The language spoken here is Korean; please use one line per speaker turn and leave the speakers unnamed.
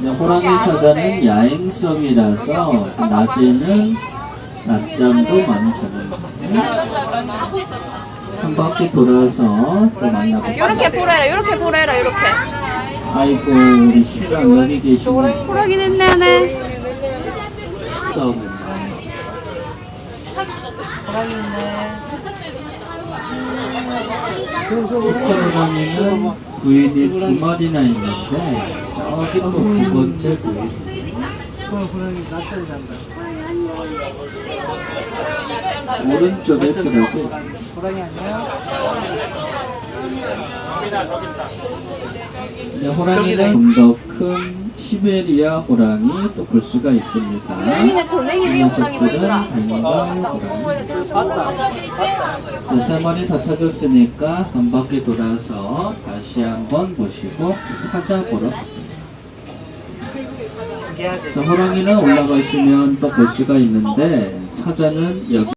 네, 호랑이 사자는 야행성이라서 낮에는 낮잠도 많이 자요. 한 바퀴 돌아서 또 만나볼게요.
이렇게 보래라, 이렇게 보래라, 이렇게.
아이고 우리 신랑 여기 계시네.
호랑이 됐네, 네.
싸우겠네. 호랑이 는 부인이 두 마리나 있는데 저기 또두 번째 부인. 오른쪽에 쓰러지. 네, 호랑이는 좀 더 큰 시베리아 호랑이 또 볼 수가 있습니다. 녀석들은 호랑이. 네, 세 마리 다 찾았으니까 한 바퀴 돌아서 다시 한번 보시고 사자 보러. 자, 호랑이는 올라가시면 또 볼 수가 있는데 사자는 여기.